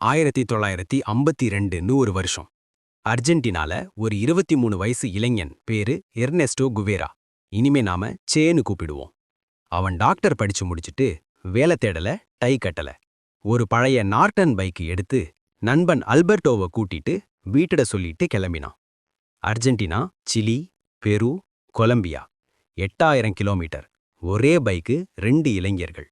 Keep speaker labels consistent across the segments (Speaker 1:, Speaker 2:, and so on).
Speaker 1: ஆயிரத்தி தொள்ளாயிரத்தி ஐம்பத்தி ரெண்டுன்னு ஒரு வருஷம். அர்ஜென்டினால ஒரு இருபத்தி மூணு வயசு இளைஞன் பேரு எர்னெஸ்டோ குவேரா. இனிமே நாம சேன்னு கூப்பிடுவோம். அவன் டாக்டர் படிச்சு முடிச்சுட்டு வேலை தேடல டை கட்டல. ஒரு பழைய நார்டன் பைக்கு எடுத்து நண்பன் அல்பர்டோவை கூட்டிட்டு வீட்டிட சொல்லிட்டு கிளம்பினான். அர்ஜென்டினா சிலி பெரு கொலம்பியா எட்டாயிரம் கிலோமீட்டர். ஒரே பைக்கு ரெண்டு இளைஞர்கள்.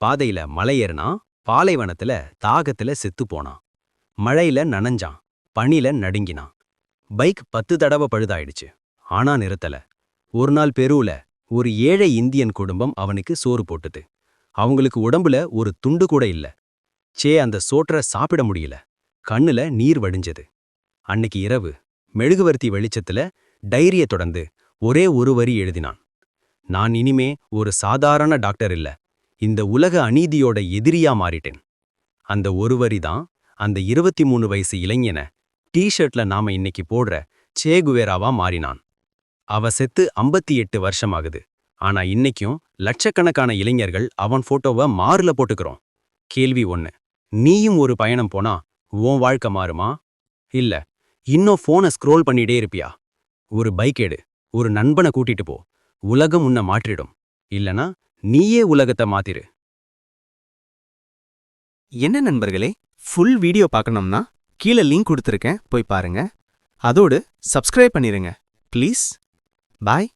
Speaker 1: பாதையில மலை ஏறினா பாலைவனத்துல தாகத்துல செத்து போனான். மழையில நனைஞ்சான் பனில நடுங்கினான். பைக் பத்து தடவை பழுதாயிடுச்சு. ஆனா நிறுத்தல. ஒரு நாள் பெருவுல ஒரு ஏழை இந்தியன் குடும்பம் அவனுக்கு சோறு போட்டுது. அவங்களுக்கு உடம்புல ஒரு துண்டு கூட இல்ல. சே அந்த சோற்ற சாப்பிட முடியல. கண்ணுல நீர் வடிஞ்சது. அன்னைக்கு இரவு மெழுகுவர்த்தி வெளிச்சத்துல டைரிய தொடர்ந்து ஒரே ஒரு வரி எழுதினான். நான் இனிமே ஒரு சாதாரண டாக்டர் இல்ல. இந்த உலக அநீதியோட எதிரியா மாறிட்டேன். அந்த ஒரு வரி தான் அந்த இருபத்தி மூணு வயசு இளைஞன டீ-ஷர்ட்ல நாம இன்னைக்கு போடுற சேகுவேராவா மாறினான். அவ செத்து ஐம்பத்தி எட்டு வருஷமாகுது. ஆனா இன்னைக்கும் லட்சக்கணக்கான இளைஞர்கள் அவன் போட்டோவை மாறுல போட்டுக்கிறோம். கேள்வி ஒன்னு நீயும் ஒரு பயணம் போனா உன் வாழ்க்கை மாறுமா? இல்ல இன்னும் போனை ஸ்க்ரோல் பண்ணிட்டே இருப்பியா? ஒரு பைக் எடு ஒரு நண்பனை கூட்டிட்டு போ உலகம் உன்னை மாற்றிடும். இல்லனா நீயே உலகத்தை மாத்திரு.
Speaker 2: என்ன நண்பர்களே ஃபுல் வீடியோ பார்க்கணும்னா கீழே லிங்க் கொடுத்துருக்கேன் போய் பாருங்க. அதோடு சப்ஸ்கிரைப் பண்ணிருங்க ப்ளீஸ் பாய்